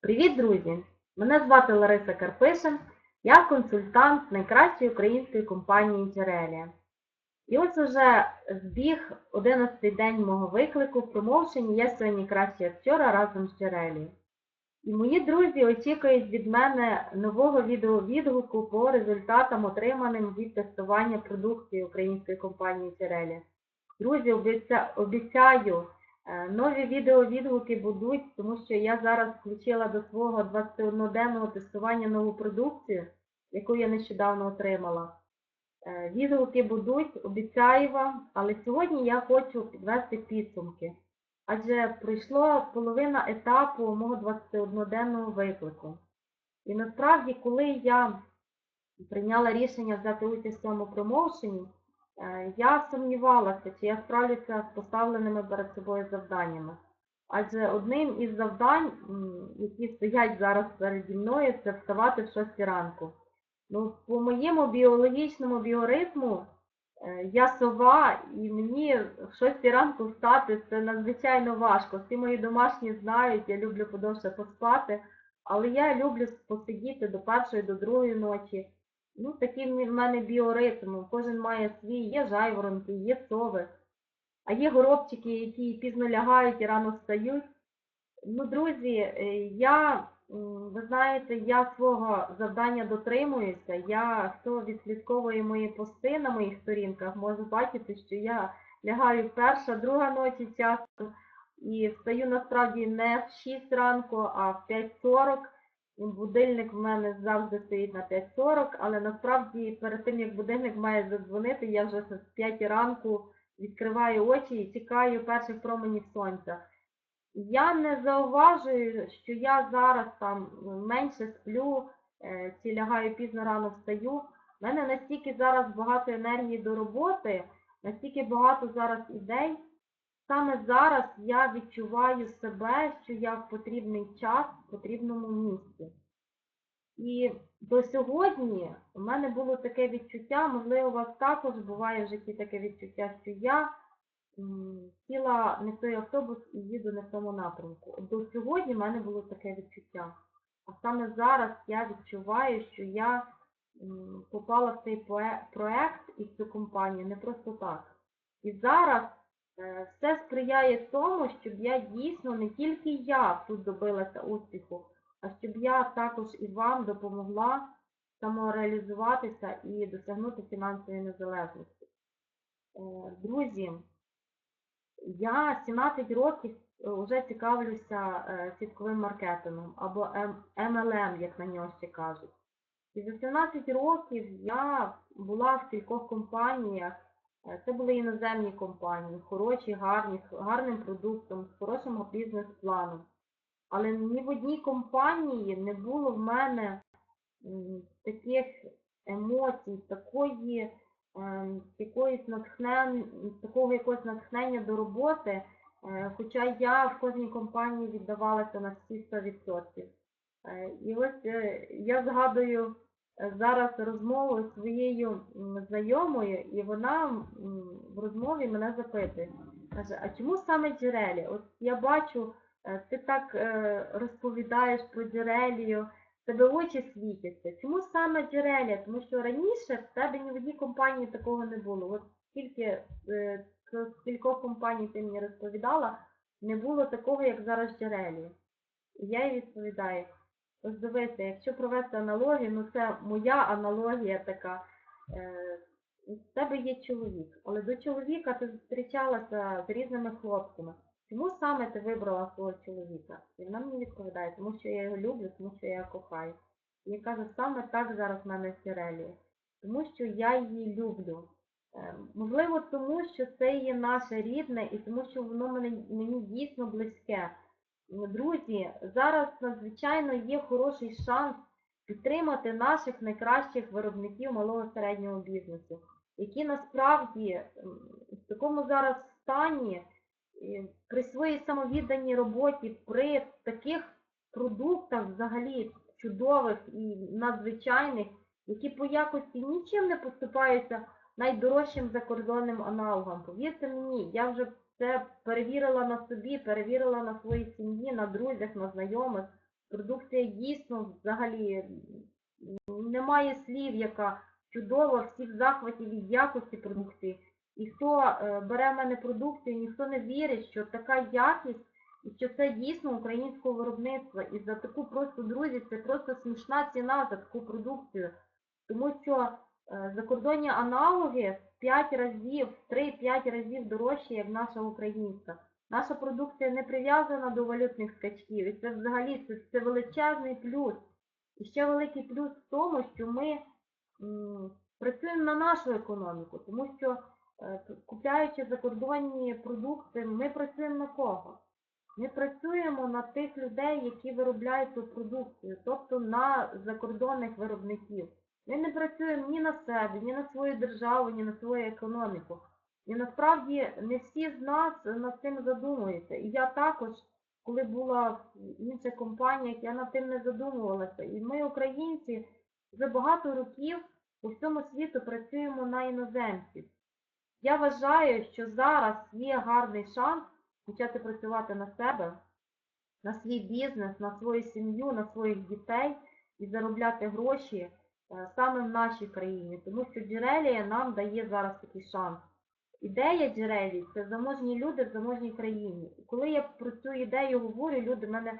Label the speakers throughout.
Speaker 1: Привіт, друзі! Мене звати Лариса Карпишин, я консультант найкращої української компанії Джерелія. І ось уже збіг 11-й день мого виклику в промоушені «Я сьогодні кращий актера разом з Джерелією. І мої друзі очікують від мене нового відеовідгуку по результатам, отриманим від тестування продукції української компанії Джерелія. Друзі, обіця- обіцяю, Нові відеовідгуки будуть, тому що я зараз включила до свого 21-денного тестування нову продукцію, яку я нещодавно отримала. Е, Відгуки будуть, обіцяю вам, але сьогодні я хочу підвести підсумки. Адже пройшло половина етапу мого 21-денного виклику. І насправді, коли я прийняла рішення взяти участь в цьому промоушені, Е, Я сумнівалася, чи я справлюся з поставленими перед собою завданнями. Адже одним із завдань, які стоять зараз переді мною, це вставати в 6 ранку. Ну, по моєму біологічному біоритму е, я сова, і мені в 6 ранку встати це надзвичайно важко. Всі мої домашні знають, я люблю подовше поспати, але я люблю посидіти до першої, до другої ночі. Ну, такий в мене біоритм, кожен має свій, є жайворонки, є сови, а є горобчики, які пізно лягають і рано встають. Ну, друзі, е, я, ви знаєте, я свого завдання дотримуюся. Я, хто відслідковує мої пости на моїх сторінках, може бачити, що я лягаю перша, друга ночі часу і встаю насправді не в 6 ранку, а в 5.40. Будильник в мене завжди стоїть на 5.40, але насправді перед тим, як будильник має задзвонити, я вже з 5 ранку відкриваю очі і чекаю перших променів сонця. Я не зауважую, що я зараз там менше сплю, е, чи лягаю пізно рано встаю. У мене настільки зараз багато енергії до роботи, настільки багато зараз ідей. Саме зараз я відчуваю себе, що я в потрібний час в потрібному місці. І до сьогодні у мене було таке відчуття, можливо, у вас також буває в житті таке відчуття, що я сіла не в той автобус і їду не в тому напрямку. До сьогодні в мене було таке відчуття. А саме зараз я відчуваю, що я попала в цей проект і в цю компанію не просто так. І зараз Все сприяє тому, щоб я дійсно не тільки я тут добилася успіху, а щоб я також і вам допомогла самореалізуватися і досягнути фінансової незалежності. Е, Друзі, я 17 років вже цікавлюся е, сітковим маркетингом або MLM, як на нього ще кажуть. І за 17 років я була в кількох компаніях. Е, Це були іноземні компанії, хороші, гарні, з гарним продуктом, з хорошим бізнес-планом. Але ні в одній компанії не було в мене таких емоцій, такої, ем, якоїсь натхнен, такого якогось натхнення до роботи, е, хоча я в кожній компанії віддавалася на всі 100%. Е, І ось я згадую зараз розмову з своєю знайомою, і вона в розмові мене запитує. Каже, а чому саме джерелі? От я бачу, е, ти так е, розповідаєш про джерелію, тебе очі світяться. Чому саме джерелія? Тому що раніше в тебе ні в одній компанії такого не було. От скільки е, кількох компаній ти мені розповідала, не було такого, як зараз джерелі. І я їй відповідаю. Ось дивися, якщо провести аналогію, ну це моя аналогія така. Е, в тебе є чоловік, але до чоловіка ти зустрічалася з різними хлопцями. Чому саме ти вибрала свого чоловіка? І вона мені відповідає, тому що я його люблю, тому що я його кохаю. І я кажу, саме так зараз в мене Сірелія. Тому що я її люблю. Е, Можливо, тому що це є наше рідне і тому що воно мені дійсно близьке. Друзі, зараз надзвичайно є хороший шанс підтримати наших найкращих виробників малого середнього бізнесу, які насправді в такому зараз стані при своїй самовідданій роботі, при таких продуктах взагалі чудових і надзвичайних, які по якості нічим не поступаються найдорожчим закордонним аналогам. Повірте мені, я вже це перевірила на собі, перевірила на своїй сім'ї, на друзях, на знайомих. Продукція дійсно взагалі немає слів, яка чудова, всі в захваті від якості продукції. І хто е, бере в мене продукцію, ніхто не вірить, що така якість і що це дійсно українського виробництва. І за таку просто, друзі, це просто смішна ціна за таку продукцію. Тому що закордонні аналоги в 5 разів, в 3-5 разів дорожчі, як наша українська. Наша продукція не прив'язана до валютних скачків. І це взагалі це, це величезний плюс. І ще великий плюс в тому, що ми м, працюємо на нашу економіку, тому що е, купляючи закордонні продукти, ми працюємо на кого? Ми працюємо на тих людей, які виробляють цю продукцію, тобто на закордонних виробників. Ми не працюємо ні на себе, ні на свою державу, ні на свою економіку. І насправді не всі з нас над цим задумуються. І я також, коли була в інших компаніях, я над тим не задумувалася. І ми, українці, вже багато років по всьому світу працюємо на іноземців. Я вважаю, що зараз є гарний шанс почати працювати на себе, на свій бізнес, на свою сім'ю, на своїх дітей і заробляти гроші саме в нашій країні, тому що Джерелія нам дає зараз такий шанс. Ідея Джерелії – це заможні люди в заможній країні. Коли я про цю ідею говорю, люди в мене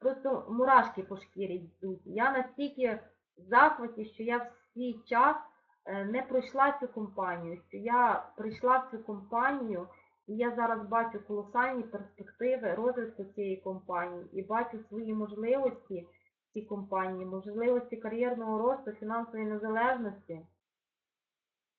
Speaker 1: просто мурашки по шкірі йдуть. Я настільки в захваті, що я в свій час е, не пройшла цю компанію, я прийшла в цю компанію, і я зараз бачу колосальні перспективи розвитку цієї компанії і бачу свої можливості цій компанії, можливості кар'єрного росту, фінансової незалежності.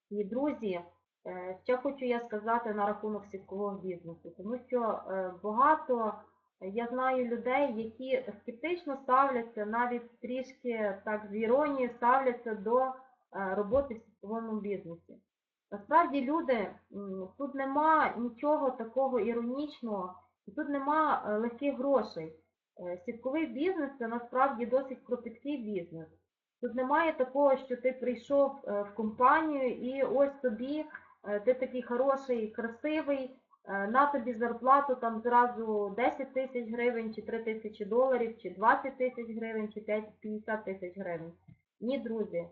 Speaker 1: І, друзі, е, ще хочу я сказати на рахунок сіткового бізнесу, тому що е, багато я знаю людей, які скептично ставляться, навіть трішки так з іронією ставляться до е, роботи в сітковому бізнесі. Насправді, люди, тут нема нічого такого іронічного, і тут нема легких грошей. Е, Сітковий бізнес це насправді досить кропіткий бізнес. Тут немає такого, що ти прийшов е, в компанію і ось тобі, е, ти такий хороший, красивий, на тобі зарплату там зразу 10 тисяч гривень, чи 3 тисячі доларів, чи 20 тисяч гривень, чи 50 тисяч гривень. Ні, друзі.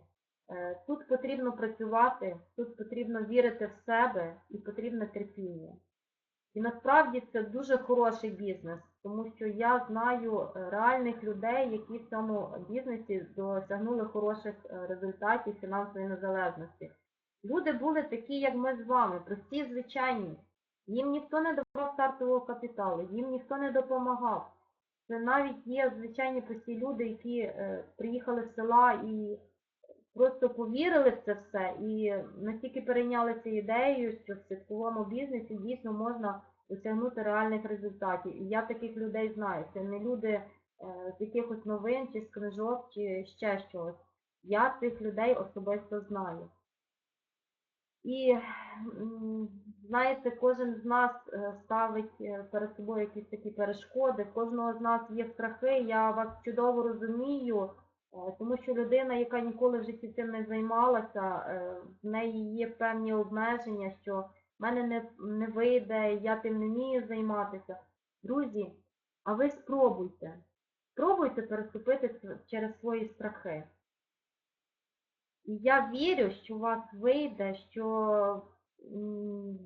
Speaker 1: Тут потрібно працювати, тут потрібно вірити в себе і потрібно терпіння. І насправді це дуже хороший бізнес, тому що я знаю е, реальних людей, які в цьому бізнесі досягнули хороших е, результатів фінансової незалежності. Люди були такі, як ми з вами, прості, звичайні. Їм ніхто не давав стартового капіталу, їм ніхто не допомагав. Це навіть є звичайні прості люди, які е, приїхали з села і просто повірили в це все і настільки перейнялися ідеєю, що в сітковому бізнесі дійсно можна досягнути реальних результатів. І я таких людей знаю. Це не люди е, з якихось новин чи з книжок, чи ще щось. Я цих людей особисто знаю. І знаєте, кожен з нас е, ставить е, перед собою якісь такі перешкоди, кожного з нас є страхи, я вас чудово розумію, тому що людина, яка ніколи в житті цим не займалася, е, в неї є певні обмеження, що в мене не, не вийде, я тим не вмію займатися. Друзі, а ви спробуйте. Спробуйте переступити через свої страхи. І я вірю, що у вас вийде, що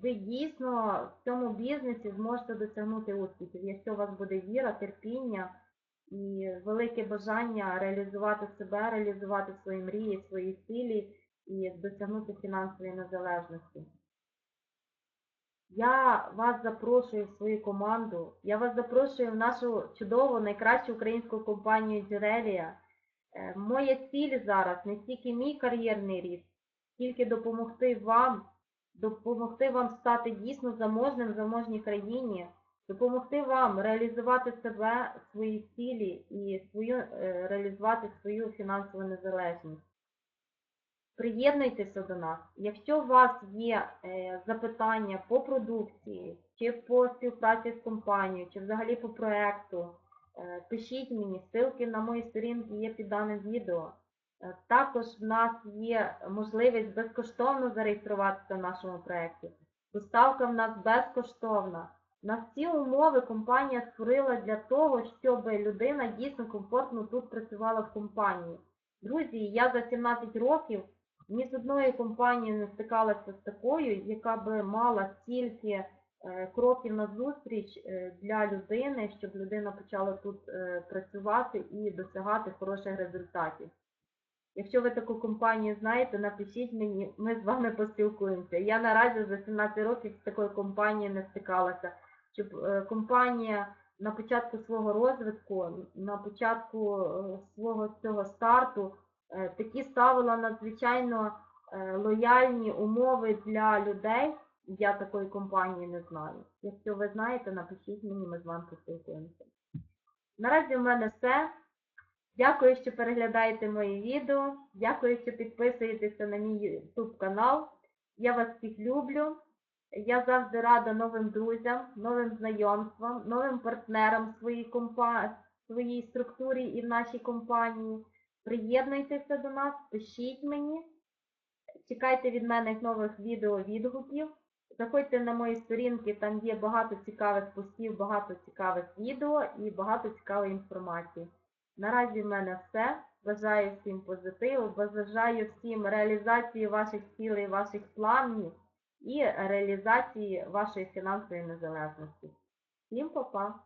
Speaker 1: ви дійсно в цьому бізнесі зможете досягнути успіхів, якщо у вас буде віра, терпіння і велике бажання реалізувати себе, реалізувати свої мрії, свої цілі і досягнути фінансової незалежності. Я вас запрошую в свою команду, я вас запрошую в нашу чудову, найкращу українську компанію Джерелія. Е, Моя ціль зараз не тільки мій кар'єрний ріст, тільки допомогти вам, допомогти вам стати дійсно заможним в заможній країні, допомогти вам реалізувати себе, свої цілі і свою, е, реалізувати свою фінансову незалежність. Приєднуйтеся до нас. Якщо у вас є е, запитання по продукції, чи по співпраці з компанією, чи взагалі по проекту, е, пишіть мені, ссылки на мої сторінки є під даним відео. Також в нас є можливість безкоштовно зареєструватися в нашому проєкті. Доставка в нас безкоштовна. На ці умови компанія створила для того, щоб людина дійсно комфортно тут працювала в компанії. Друзі, я за 17 років ні з одної компанії не стикалася з такою, яка би мала стільки е, кроків назустріч е, для людини, щоб людина почала тут е, працювати і досягати хороших результатів. Якщо ви таку компанію знаєте, напишіть мені, ми з вами поспілкуємося. Я наразі за 17 років з такою компанією не стикалася, щоб е, компанія на початку свого розвитку, на початку е, свого цього старту е, такі ставила надзвичайно лояльні умови для людей. Я такої компанії не знаю. Якщо ви знаєте, напишіть мені, ми з вами поспілкуємося. Наразі в мене все. Дякую, що переглядаєте мої відео. Дякую, що підписуєтеся на мій YouTube канал. Я вас всіх люблю. Я завжди рада новим друзям, новим знайомствам, новим партнерам в своїй, компа... в своїй структурі і в нашій компанії. Приєднуйтеся до нас, пишіть мені. Чекайте від мене нових відео відгуків. Заходьте на мої сторінки, там є багато цікавих постів, багато цікавих відео і багато цікавої інформації. Наразі в мене все. Бажаю всім позитиву, бажаю всім реалізації ваших цілей, ваших планів і реалізації вашої фінансової незалежності. Всім па-па!